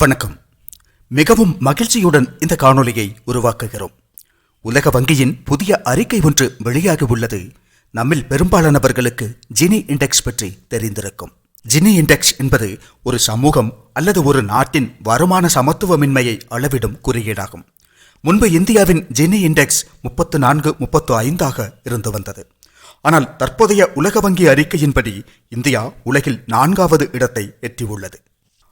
வணக்கம். மிகவும் மகிழ்ச்சியுடன் இந்த காணொலியை உருவாக்குகிறோம். உலக வங்கியின் புதிய அறிக்கை ஒன்று வெளியாகி உள்ளது. நம்மில் பெரும்பாலானவர்களுக்கு ஜினி இண்டெக்ஸ் பற்றி தெரிந்திருக்கும். ஜினி இண்டெக்ஸ் என்பது ஒரு சமூகம் அல்லது ஒரு நாட்டின் வருமான சமத்துவமின்மையை அளவிடும் குறியீடாகும். முன்பு இந்தியாவின் ஜினி இண்டெக்ஸ் முப்பத்து நான்கு முப்பத்து ஐந்தாக இருந்து வந்தது. ஆனால் தற்போதைய உலக வங்கி அறிக்கையின்படி இந்தியா உலகில் நான்காவது இடத்தை எட்டியுள்ளது.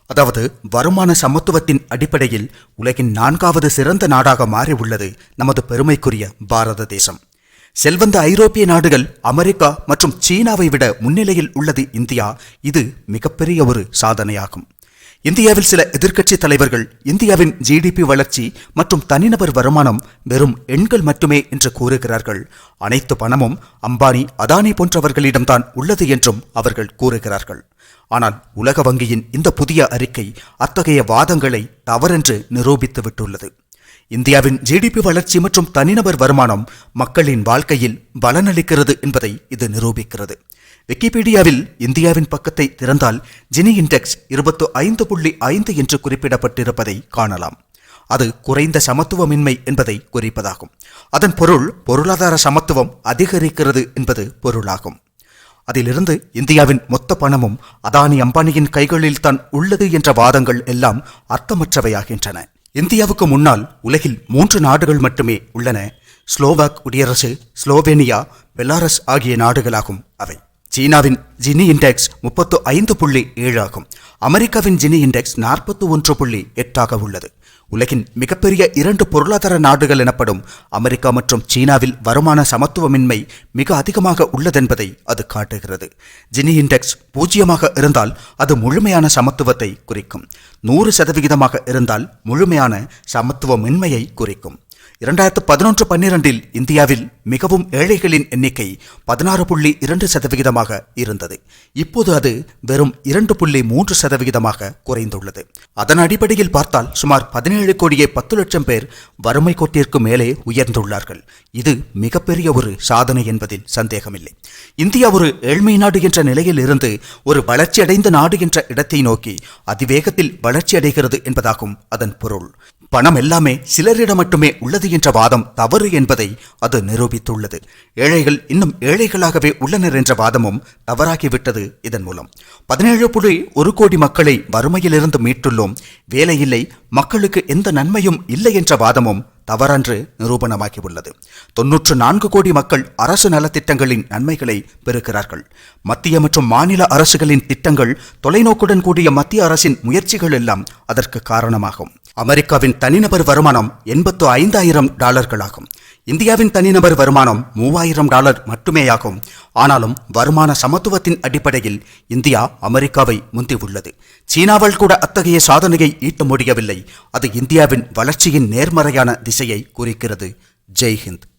அதாவது வருமான சமத்துவத்தின் அடிப்படையில் உலகின் நான்காவது சிறந்த நாடாக மாறியுள்ளது நமது பெருமைக்குரிய பாரத தேசம். செல்வந்த ஐரோப்பிய நாடுகள் அமெரிக்கா மற்றும் சீனாவை விட முன்னிலையில் உள்ளது இந்தியா. இது மிகப்பெரிய ஒரு சாதனையாகும். இந்தியாவில் சில எதிர்க்கட்சி தலைவர்கள் இந்தியாவின் ஜிடிபி வளர்ச்சி மற்றும் தனிநபர் வருமானம் வெறும் எண்கள் மட்டுமே என்று கூறுகிறார்கள். அனைத்து பணமும் அம்பானி அதானி போன்றவர்களிடம்தான் உள்ளது என்றும் அவர்கள் கூறுகிறார்கள். ஆனால் உலக வங்கியின் இந்த புதிய அறிக்கை அத்தகைய வாதங்களை தவறென்று நிரூபித்து விட்டுள்ளது இந்தியாவின் ஜிடிபி வளர்ச்சி மற்றும் தனிநபர் வருமானம் மக்களின் வாழ்க்கையில் பலனளிக்கிறது என்பதை இது நிரூபிக்கிறது. விக்கிபீடியாவில் இந்தியாவின் பக்கத்தை திறந்தால் ஜினி இண்டெக்ஸ் இருபத்து ஐந்து புள்ளி ஐந்து என்று குறிப்பிடப்பட்டிருப்பதை காணலாம். அது குறைந்த சமத்துவமின்மை என்பதை குறிப்பதாகும். அதன் பொருள் பொருளாதார சமத்துவம் அதிகரிக்கிறது என்பது பொருளாகும். அதிலிருந்து இந்தியாவின் மொத்த பணமும் அதானி அம்பானியின் கைகளில் தான் உள்ளது என்ற வாதங்கள் எல்லாம் அர்த்தமற்றவையாகின்றன. இந்தியாவுக்கு முன்னால் உலகில் மூன்று நாடுகள் மட்டுமே உள்ளன. ஸ்லோவாக் குடியரசு ஸ்லோவேனியா பெலாரஸ் ஆகிய நாடுகளாகும் அவை. சீனாவின் ஜினி இண்டெக்ஸ் முப்பத்து ஐந்து புள்ளி ஏழு ஆகும். அமெரிக்காவின் ஜினி இண்டெக்ஸ் நாற்பத்தி ஒன்று புள்ளி எட்டாக உள்ளது. உலகின் மிகப்பெரிய இரண்டு பொருளாதார நாடுகள் எனப்படும் அமெரிக்கா மற்றும் சீனாவில் வருமான சமத்துவமின்மை மிக அதிகமாக உள்ளதென்பதை அது காட்டுகிறது. ஜினி இண்டெக்ஸ் பூஜ்ஜியமாக இருந்தால் அது முழுமையான சமத்துவத்தை குறிக்கும். நூறு சதவிகிதமாக இருந்தால் முழுமையான சமத்துவமின்மையை குறிக்கும். இரண்டாயிரத்து பதினொன்று பன்னிரண்டில் இந்தியாவில் மிகவும் ஏழைகளின் எண்ணிக்கை பதினாறு புள்ளி இரண்டு சதவிகிதமாக இருந்தது. இப்போது அது வெறும் இரண்டு புள்ளி மூன்று சதவிகிதமாக குறைந்துள்ளது. அதன் அடிப்படையில் பார்த்தால் சுமார் பதினேழு கோடியே பத்து லட்சம் பேர் வறுமை கோட்டிற்கு மேலே உயர்ந்துள்ளார்கள். இது மிகப்பெரிய ஒரு சாதனை என்பதில் சந்தேகமில்லை. இந்தியா ஒரு ஏழ்மை நாடு என்ற நிலையில் இருந்து ஒரு வளர்ச்சியடைந்த நாடு என்ற இடத்தை நோக்கி அதிவேகத்தில் வளர்ச்சியடைகிறது என்பதாகும் அதன் பொருள். பணம் எல்லாமே சிலரிடம் மட்டுமே உள்ள உள்ளது என்ற வாதம் தவறு என்பதை அது நிரூபித்துள்ளது. ஏழைகள் இன்னும் ஏழைகளாகவே உள்ளனர் என்ற வாதமும் தவறாகிவிட்டது இதன் மூலம். பதினேழு புள்ளி ஒரு கோடி மக்களை வறுமையிலிருந்து மீட்டுள்ளோம். வேலையில்லை மக்களுக்கு எந்த நன்மையும் இல்லை என்ற வாதமும் தவறன்று நிரூபணமாகியுள்ளது. தொன்னூற்று நான்கு கோடி மக்கள் அரசு நலத்திட்டங்களின் நன்மைகளை பெறுகிறார்கள். மத்திய மற்றும் மாநில அரசுகளின் திட்டங்கள் தொலைநோக்குடன் கூடிய மத்திய அரசின் முயற்சிகள் எல்லாம் அதற்கு காரணமாகும். அமெரிக்காவின் தனிநபர் வருமானம் எண்பத்து ஐந்தாயிரம் டாலர்களாகும். இந்தியாவின் தனிநபர் வருமானம் மூவாயிரம் டாலர் மட்டுமேயாகும். ஆனாலும் வருமான சமத்துவத்தின் அடிப்படையில் இந்தியா அமெரிக்காவை முந்தியுள்ளது சீனாவால் கூட அத்தகைய சாதனையை ஈட்ட முடியவில்லை. அது இந்தியாவின் வளர்ச்சியின் நேர்மறையான திசையை குறிக்கிறது. ஜெய் ஹிந்த்